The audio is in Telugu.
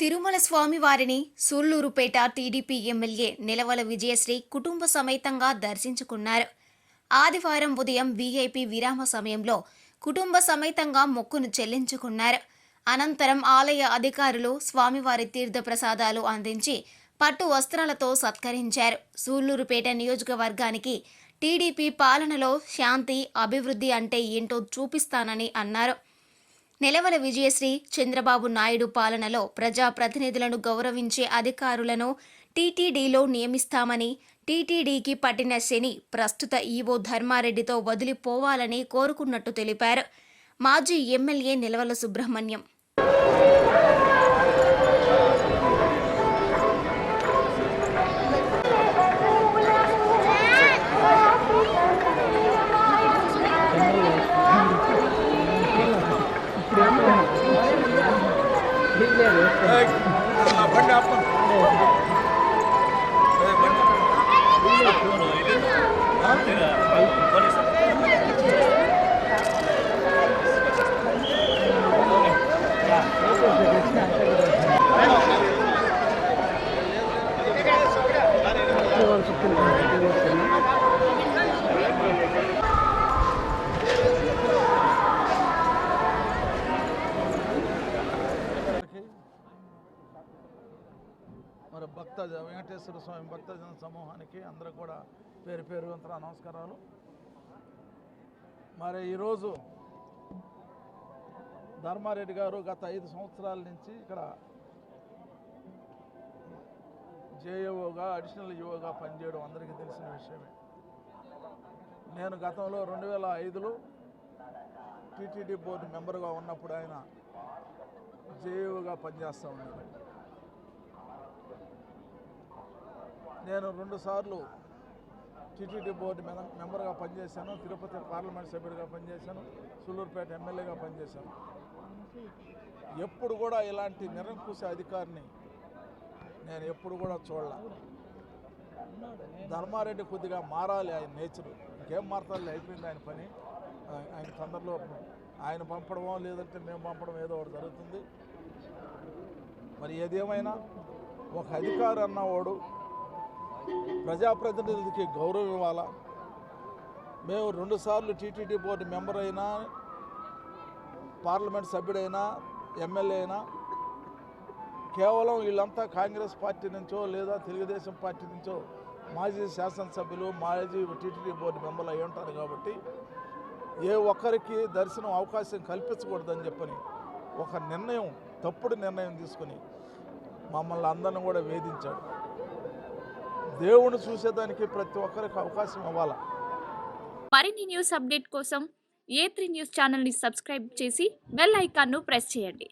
తిరుమల స్వామివారిని సూళ్ళూరుపేట టీడీపీ ఎమ్మెల్యే నిలవల విజయశ్రీ కుటుంబ సమేతంగా దర్శించుకున్నారు. ఆదివారం ఉదయం వీఐపీ విరామ సమయంలో కుటుంబ సమేతంగా మొక్కును చెల్లించుకున్నారు. అనంతరం ఆలయ అధికారులు స్వామివారి తీర్థ ప్రసాదాలు అందించి పట్టు వస్త్రాలతో సత్కరించారు. సూళ్ళూరుపేట నియోజకవర్గానికి టీడీపీ పాలనలో శాంతి అభివృద్ధి అంటే ఏంటో చూపిస్తానని అన్నారు. నెలవల విజయశ్రీ చంద్రబాబు నాయుడు పాలనలో ప్రజాప్రతినిధులను గౌరవించే అధికారులను టీటీడీలో నియమిస్తామని టీటీడీకి పట్టిన శని ప్రస్తుత ఈవో ధర్మారెడ్డితో వదిలిపోవాలని కోరుకున్నట్టు తెలిపారు. మాజీ MLA Nelavala Subrahmanyam. Eh, Benda apa? భక్త వెంకటేశ్వర స్వామి భక్తజన సమూహానికి అందరూ కూడా పేరు పేరు అంతా నమస్కారాలు. మరి ఈరోజు ధర్మారెడ్డి గారు గత ఐదు సంవత్సరాల నుంచి ఇక్కడ జేఏఓగా అడిషనల్ ఈఓగా పనిచేయడం అందరికీ తెలిసిన విషయమే. నేను గతంలో రెండు వేల ఐదులో టీటీడీ బోర్డు మెంబర్గా ఉన్నప్పుడు ఆయన జేఏఓగా పనిచేస్తూ ఉన్నాను నేను రెండుసార్లు టీటీడీ బోర్డు మెం- మెంబర్గా పనిచేశాను. తిరుపతి పార్లమెంట్ సభ్యుడిగా పనిచేశాను. సూళ్ళూరుపేట ఎమ్మెల్యేగా పనిచేశాను. ఎప్పుడు కూడా ఇలాంటి నిరంకుశ అధికారిని నేను ఎప్పుడు కూడా చూడలే. ధర్మారెడ్డి కొద్దిగా మారాలి ఆయన నేచరు. ఇంకేం మారతాలి అయిపోయింది ఆయన పని. ఆయన తొందరలో ఆయన పంపడమో లేదంటే మేము పంపడం ఏదో ఒకటి జరుగుతుంది. మరి ఏదేమైనా ఒక అధికారి అన్నవాడు ప్రజాప్రతినిధులకి గౌరవం ఇవ్వాలా? మేము రెండుసార్లు టీటీడీ బోర్డు మెంబర్ అయినా పార్లమెంట్ సభ్యుడైనా ఎమ్మెల్యే అయినా కేవలం వీళ్ళంతా కాంగ్రెస్ పార్టీ నుంచో లేదా తెలుగుదేశం పార్టీ నుంచో మాజీ శాసనసభ్యులు మాజీ టీటీడీ బోర్డు మెంబర్లు అయి ఉంటారు కాబట్టి ఏ ఒక్కరికి దర్శనం అవకాశం కల్పించకూడదని చెప్పని ఒక నిర్ణయం తప్పుడు నిర్ణయం తీసుకుని మమ్మల్ని అందరిని కూడా వేధించాడు. దేవుని చూసేదానికి ప్రతి ఒక్కరికి అవకాశం ఇవ్వాలి? మరిన్ని న్యూస్ అప్డేట్ కోసం ఏ త్రీ న్యూస్ ఛానల్ని సబ్స్క్రైబ్ చేసి బెల్ ఐకాన్ను ప్రెస్ చేయండి.